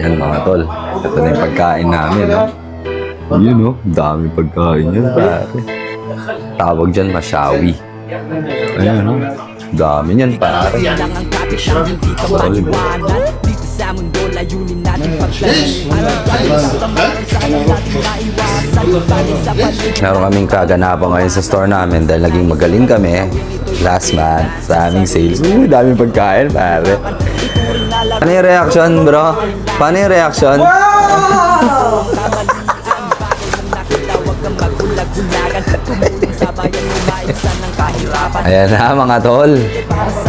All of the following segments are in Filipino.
Yan mga tol. Ito na yung pagkain namin. No? Yun no, dami pagkain yan pare. Tawag dyan masyawi. Ayan no, dami yan pare. lang sa mundo layunin natin paligid Meron kaming kaganapan ngayon sa store namin dahil naging magaling kami last month sa aming sales. Uy, daming pagkain, pare. Ano yung reaction, bro? Paano yung reaction? Kahirapan. Ayan na, mga tol.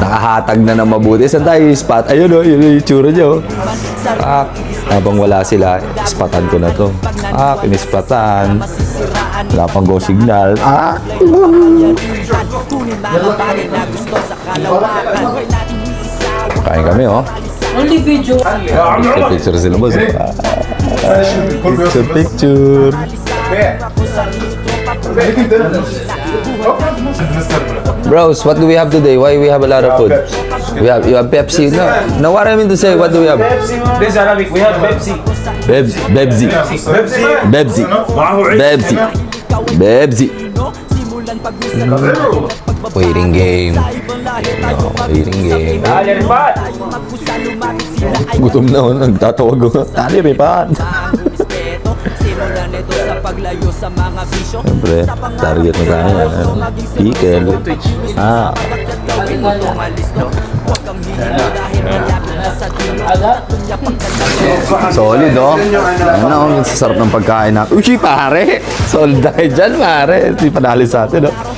Nakahatag na ng mabuti. Saan tayo spot? Ayun o, yun yung itsura nyo. Ah, habang wala sila, spatan ko na to. Ah, kinispatan. Wala pang go signal. Ah, kain kami, oh. Only video. Picture, picture sila, boss. Picture, picture. Bros, what do we have today? Why we have a lot of food? We have you have Pepsi. No, no. What I mean to say, what do we have? This Arabic, we have Pepsi. Bebs, Bebsi. Bebsi. Bebsi. Bebsi. Bebsi. Waiting game. No, waiting game. Ah, Gutom na ako, nagtatawag ako. Ali Rifat. Siyempre, target mo tayo. Pickle. Ah, na solid, oh. Ano, ang sasarap ng pagkain na. Uy, pare! Solid tayo dyan, pare. Hindi panali sa atin, oh.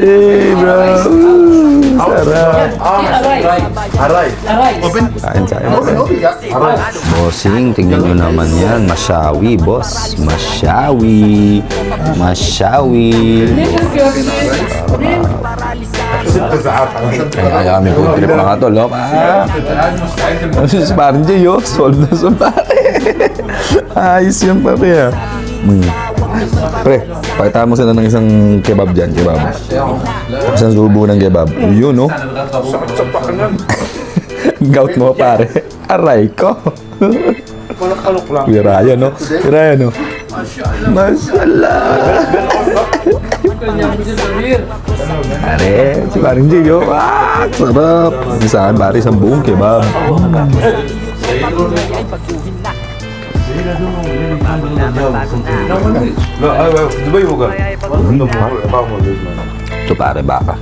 Hey, bro. Sarap. Aray. Aray. Kain tayo. Bossing, tingnan nyo naman yan. Masyawi, boss. Masyawi. Masyawi. Kaya kami po trip mga tol, no? Ah, si parang Jay, oh. Solid na sa pare. Ayos yung pare, ah. Mm. Pre, pakita mo sila ng isang kebab dyan, kebab. Isang subo ng kebab. Yun, no? Gout mo, pare. Aray ko. Kalok lang. Ryan, no? Kuya Ryan, no? Mashallah. Pare, si Paring oh. Ah, sarap. Sa akin, pare, isang buong kebab. Dubai mo ka? Ano ba? Ito pare, baka.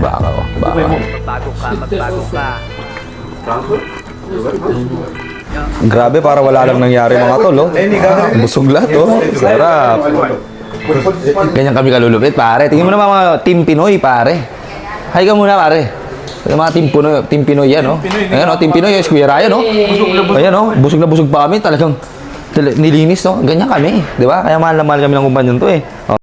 Baka o, baka. Magbago ka, magbago ka. Frankfurt? Grabe, para wala lang nangyari mga tol, oh. no? Busog lahat, oh. Sarap. Ganyan kami kalulupit, pare. Tingin mo naman mga Team Pinoy, pare. Hi ka muna, pare. Yung mga Team Pinoy, team Pinoy yan, oh. Ayan, oh, Team Pinoy, yung Kuya Ryan, oh. Ayan, oh. Busog na busog pa kami. Talagang tala- nilinis, no? Ganyan kami, di ba? Kaya mahal na mahal kami ng kumpanyan to, eh.